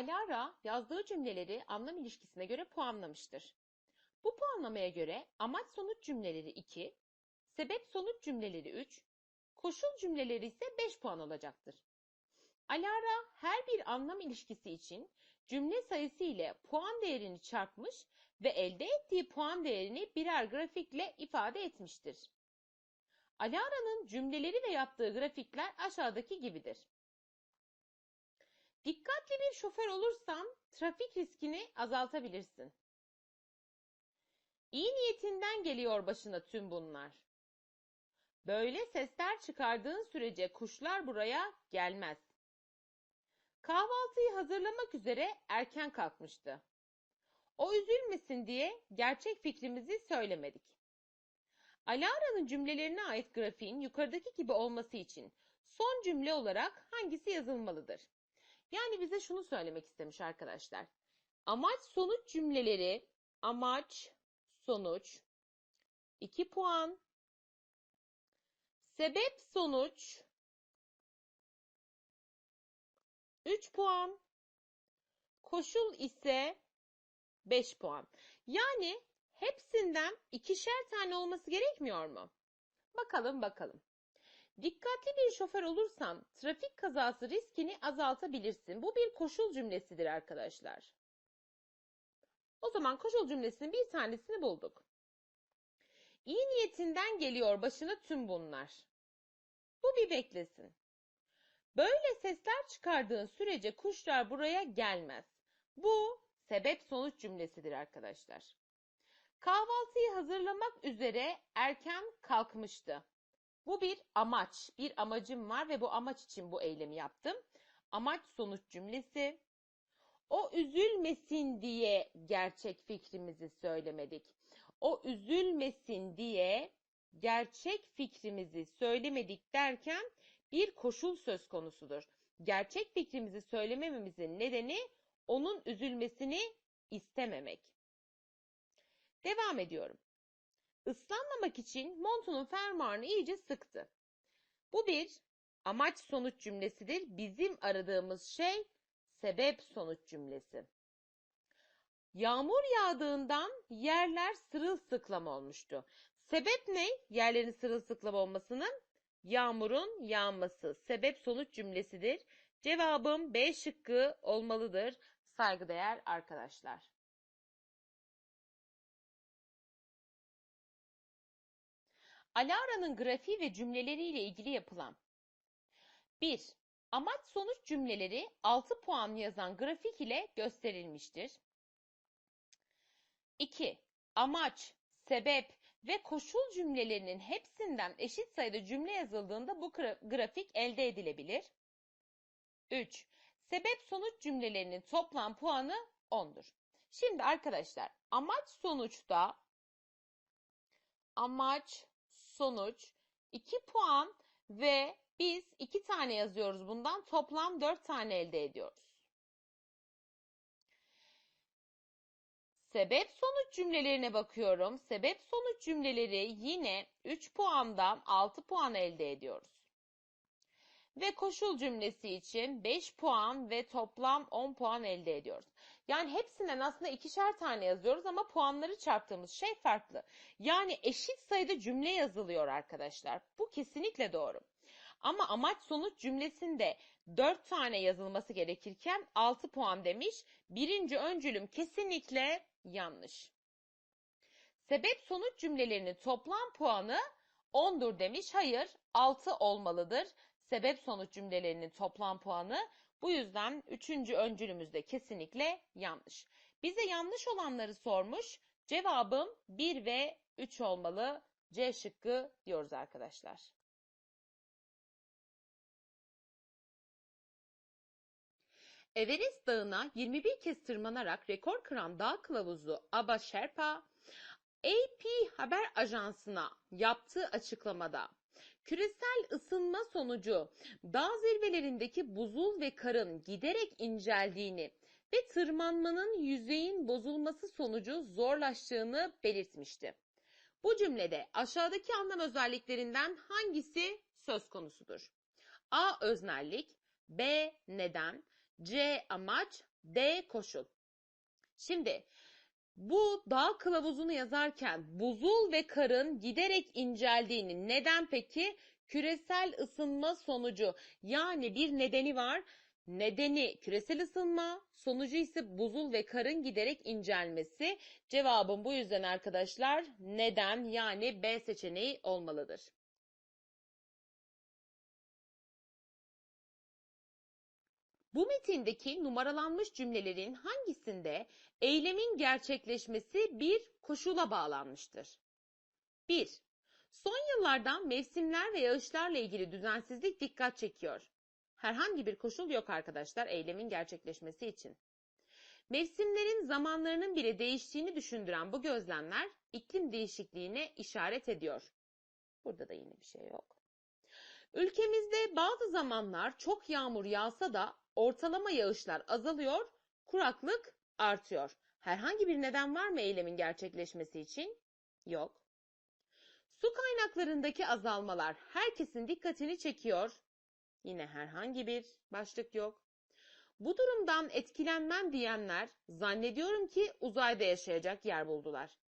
Alara yazdığı cümleleri anlam ilişkisine göre puanlamıştır. Bu puanlamaya göre amaç sonuç cümleleri 2, sebep sonuç cümleleri 3, koşul cümleleri ise 5 puan olacaktır. Alara her bir anlam ilişkisi için cümle sayısı ile puan değerini çarpmış ve elde ettiği puan değerini birer grafikle ifade etmiştir. Alara'nın cümleleri ve yaptığı grafikler aşağıdaki gibidir. Dikkatli bir şoför olursan trafik riskini azaltabilirsin. İyi niyetinden geliyor başına tüm bunlar. Böyle sesler çıkardığın sürece kuşlar buraya gelmez. Kahvaltıyı hazırlamak üzere erken kalkmıştı. O üzülmesin diye gerçek fikrimizi söylemedik. Alara'nın cümlelerine ait grafiğin yukarıdaki gibi olması için son cümle olarak hangisi yazılmalıdır? Yani bize şunu söylemek istemiş arkadaşlar. Amaç sonuç cümleleri amaç sonuç 2 puan sebep sonuç 3 puan koşul ise 5 puan. Yani hepsinden ikişer tane olması gerekmiyor mu? Bakalım bakalım. Dikkatli bir şoför olursan trafik kazası riskini azaltabilirsin. Bu bir koşul cümlesidir arkadaşlar. O zaman koşul cümlesinin bir tanesini bulduk. İyi niyetinden geliyor başına tüm bunlar. Bu bir beklesin. Böyle sesler çıkardığın sürece kuşlar buraya gelmez. Bu sebep sonuç cümlesidir arkadaşlar. Kahvaltıyı hazırlamak üzere erken kalkmıştı. Bu bir amaç, bir amacım var ve bu amaç için bu eylemi yaptım. Amaç sonuç cümlesi. O üzülmesin diye gerçek fikrimizi söylemedik. O üzülmesin diye gerçek fikrimizi söylemedik derken bir koşul söz konusudur. Gerçek fikrimizi söylemememizin nedeni onun üzülmesini istememek. Devam ediyorum. Islanmamak için montunun fermuarını iyice sıktı. Bu bir amaç sonuç cümlesidir. Bizim aradığımız şey sebep sonuç cümlesi. Yağmur yağdığından yerler sırılsıklam olmuştu. Sebep ne? Yerlerin sırılsıklam olmasının yağmurun yağması. Sebep sonuç cümlesidir. Cevabım B şıkkı olmalıdır saygıdeğer arkadaşlar. Alara'nın grafiği ve cümleleriyle ilgili yapılan 1. Amaç sonuç cümleleri 6 puan yazan grafik ile gösterilmiştir. 2. Amaç, sebep ve koşul cümlelerinin hepsinden eşit sayıda cümle yazıldığında bu grafik elde edilebilir. 3. Sebep sonuç cümlelerinin toplam puanı 10'dur. Şimdi arkadaşlar amaç sonuçta amaç sonuç 2 puan ve biz 2 tane yazıyoruz bundan toplam 4 tane elde ediyoruz. Sebep sonuç cümlelerine bakıyorum. Sebep sonuç cümleleri yine 3 puandan 6 puan elde ediyoruz. Ve koşul cümlesi için 5 puan ve toplam 10 puan elde ediyoruz. Yani hepsinden aslında ikişer tane yazıyoruz ama puanları çarptığımız şey farklı. Yani eşit sayıda cümle yazılıyor arkadaşlar. Bu kesinlikle doğru. Ama amaç sonuç cümlesinde 4 tane yazılması gerekirken 6 puan demiş. Birinci öncülüm kesinlikle yanlış. Sebep sonuç cümlelerinin toplam puanı 10'dur demiş. Hayır 6 olmalıdır. Sebep sonuç cümlelerinin toplam puanı bu yüzden üçüncü öncülümüz de kesinlikle yanlış. Bize yanlış olanları sormuş. Cevabım 1 ve 3 olmalı. C şıkkı diyoruz arkadaşlar. Everest Dağı'na 21 kez tırmanarak rekor kıran dağ kılavuzu Aba Sherpa, AP Haber Ajansı'na yaptığı açıklamada Küresel ısınma sonucu dağ zirvelerindeki buzul ve karın giderek inceldiğini ve tırmanmanın yüzeyin bozulması sonucu zorlaştığını belirtmişti. Bu cümlede aşağıdaki anlam özelliklerinden hangisi söz konusudur? A. Öznellik B. Neden C. Amaç D koşul. Şimdi bu dağ kılavuzunu yazarken buzul ve karın giderek inceldiğini neden peki? Küresel ısınma sonucu yani bir nedeni var. Nedeni küresel ısınma, sonucu ise buzul ve karın giderek incelmesi. Cevabım bu yüzden arkadaşlar neden yani B seçeneği olmalıdır. Bu metindeki numaralanmış cümlelerin hangisinde eylemin gerçekleşmesi bir koşula bağlanmıştır? 1. Son yıllarda mevsimler ve yağışlarla ilgili düzensizlik dikkat çekiyor. Herhangi bir koşul yok arkadaşlar eylemin gerçekleşmesi için. Mevsimlerin zamanlarının bile değiştiğini düşündüren bu gözlemler iklim değişikliğine işaret ediyor. Burada da yine bir şey yok. Ülkemizde bazı zamanlar çok yağmur yağsa da ortalama yağışlar azalıyor, kuraklık artıyor. Herhangi bir neden var mı eylemin gerçekleşmesi için? Yok. Su kaynaklarındaki azalmalar herkesin dikkatini çekiyor. Yine herhangi bir başlık yok. Bu durumdan etkilenmem diyenler zannediyorum ki uzayda yaşayacak yer buldular.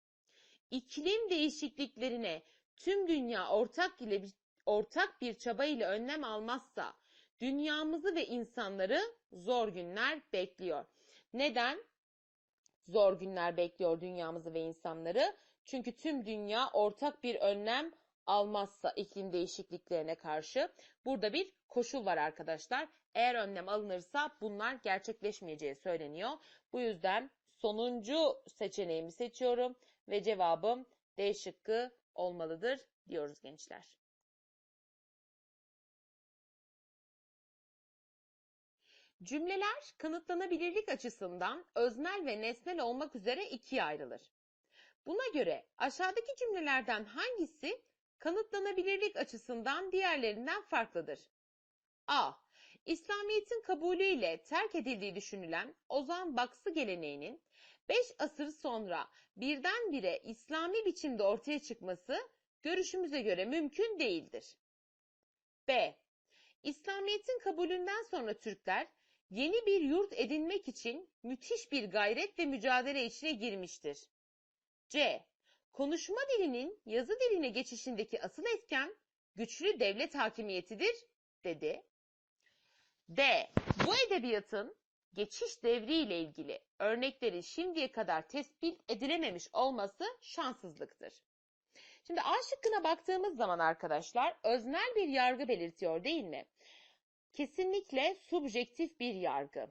İklim değişikliklerine tüm dünya ortak ile ortak bir çaba ile önlem almazsa dünyamızı ve insanları zor günler bekliyor. Neden? Zor günler bekliyor dünyamızı ve insanları. Çünkü tüm dünya ortak bir önlem almazsa iklim değişikliklerine karşı burada bir koşul var arkadaşlar. Eğer önlem alınırsa bunlar gerçekleşmeyeceği söyleniyor. Bu yüzden sonuncu seçeneğimi seçiyorum ve cevabım D şıkkı olmalıdır diyoruz gençler. Cümleler kanıtlanabilirlik açısından öznel ve nesnel olmak üzere ikiye ayrılır. Buna göre aşağıdaki cümlelerden hangisi kanıtlanabilirlik açısından diğerlerinden farklıdır? A. İslamiyet'in kabulüyle terk edildiği düşünülen Ozan Baksı geleneğinin 5 asır sonra birdenbire İslami biçimde ortaya çıkması görüşümüze göre mümkün değildir. B. İslamiyet'in kabulünden sonra Türkler yeni bir yurt edinmek için müthiş bir gayret ve mücadele içine girmiştir. C. Konuşma dilinin yazı diline geçişindeki asıl etken güçlü devlet hakimiyetidir, dedi. D. Bu edebiyatın geçiş devriyle ilgili örnekleri şimdiye kadar tespit edilememiş olması şanssızlıktır. Şimdi A şıkkına baktığımız zaman arkadaşlar öznel bir yargı belirtiyor değil mi? Kesinlikle subjektif bir yargı.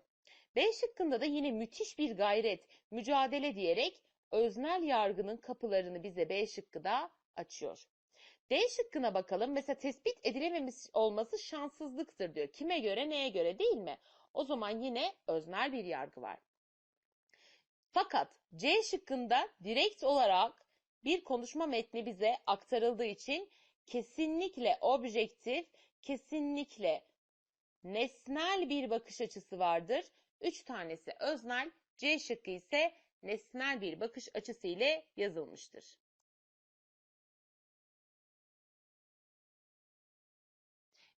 B şıkkında da yine müthiş bir gayret, mücadele diyerek öznel yargının kapılarını bize B şıkkı da açıyor. D şıkkına bakalım. Mesela tespit edilememiş olması şanssızlıktır diyor. Kime göre neye göre değil mi? O zaman yine öznel bir yargı var. Fakat C şıkkında direkt olarak bir konuşma metni bize aktarıldığı için kesinlikle objektif, kesinlikle nesnel bir bakış açısı vardır. Üç tanesi öznel, C şıkkı ise nesnel bir bakış açısı ile yazılmıştır.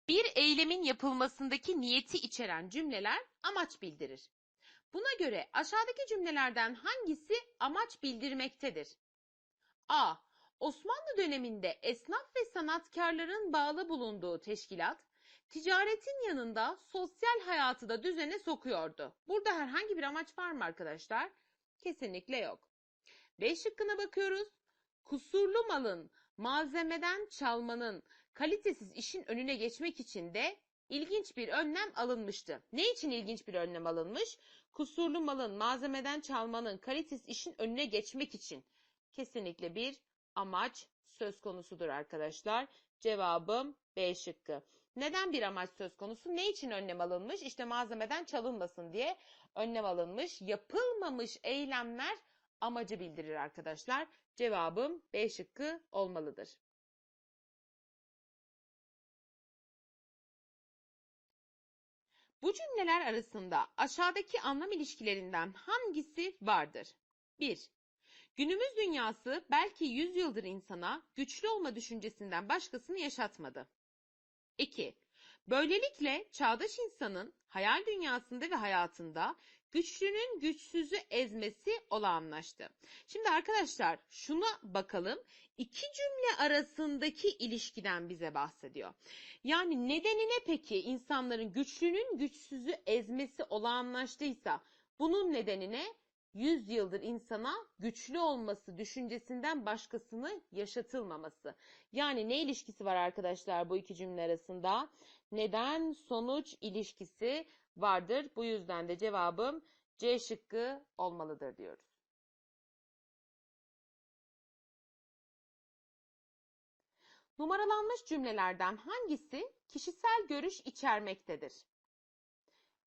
Bir eylemin yapılmasındaki niyeti içeren cümleler amaç bildirir. Buna göre aşağıdaki cümlelerden hangisi amaç bildirmektedir? A. Osmanlı döneminde esnaf ve sanatkarların bağlı bulunduğu teşkilat, ticaretin yanında sosyal hayatı da düzene sokuyordu. Burada herhangi bir amaç var mı arkadaşlar? Kesinlikle yok. B şıkkına bakıyoruz. Kusurlu malın, malzemeden çalmanın, kalitesiz işin önüne geçmek için de ilginç bir önlem alınmıştı. Ne için ilginç bir önlem alınmış? Kusurlu malın, malzemeden çalmanın, kalitesiz işin önüne geçmek için. Kesinlikle bir amaç söz konusudur arkadaşlar. Cevabım B şıkkı. Neden bir amaç söz konusu? Ne için önlem alınmış? İşte malzemeden çalınmasın diye önlem alınmış. Yapılmamış eylemler amacı bildirir arkadaşlar. Cevabım B şıkkı olmalıdır. Bu cümleler arasında aşağıdaki anlam ilişkilerinden hangisi vardır? 1. Günümüz dünyası belki 100 yıldır insana güçlü olma düşüncesinden başkasını yaşatmadı. 2. Böylelikle çağdaş insanın hayal dünyasında ve hayatında güçlünün güçsüzü ezmesi olağanlaştı. Şimdi arkadaşlar şuna bakalım. İki cümle arasındaki ilişkiden bize bahsediyor. Yani nedenine peki insanların güçlünün güçsüzü ezmesi olağanlaştıysa bunun nedenine 100 yıldır insana güçlü olması düşüncesinden başkasını yaşatılmaması. Yani ne ilişkisi var arkadaşlar bu iki cümle arasında? Neden sonuç ilişkisi vardır. Bu yüzden de cevabım C şıkkı olmalıdır diyoruz. Numaralanmış cümlelerden hangisi kişisel görüş içermektedir?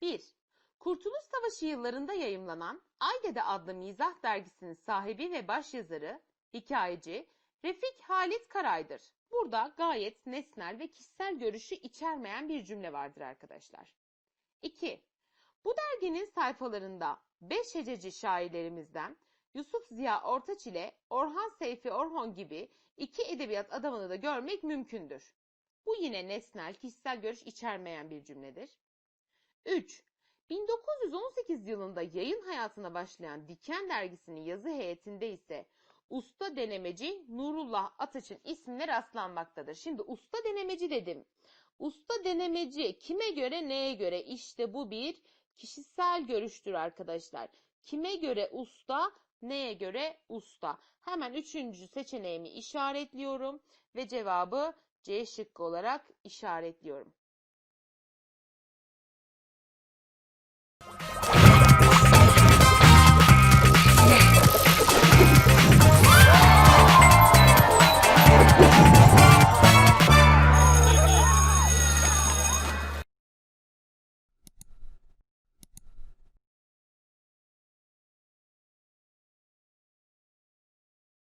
1. Kurtuluş Savaşı yıllarında yayımlanan Aydede adlı mizah dergisinin sahibi ve başyazarı, hikayeci Refik Halit Karay'dır. Burada gayet nesnel ve kişisel görüşü içermeyen bir cümle vardır arkadaşlar. 2. Bu derginin sayfalarında 5 hececi şairlerimizden Yusuf Ziya Ortaç ile Orhan Seyfi Orhon gibi iki edebiyat adamını da görmek mümkündür. Bu yine nesnel, kişisel görüş içermeyen bir cümledir. 3. 1918 yılında yayın hayatına başlayan Diken dergisinin yazı heyetinde ise usta denemeci Nurullah Ataç'ın ismine rastlanmaktadır. Şimdi usta denemeci dedim. Usta denemeci kime göre neye göre? İşte bu bir kişisel görüştür arkadaşlar. Kime göre usta, neye göre usta? Hemen üçüncü seçeneğimi işaretliyorum ve cevabı C şıkkı olarak işaretliyorum.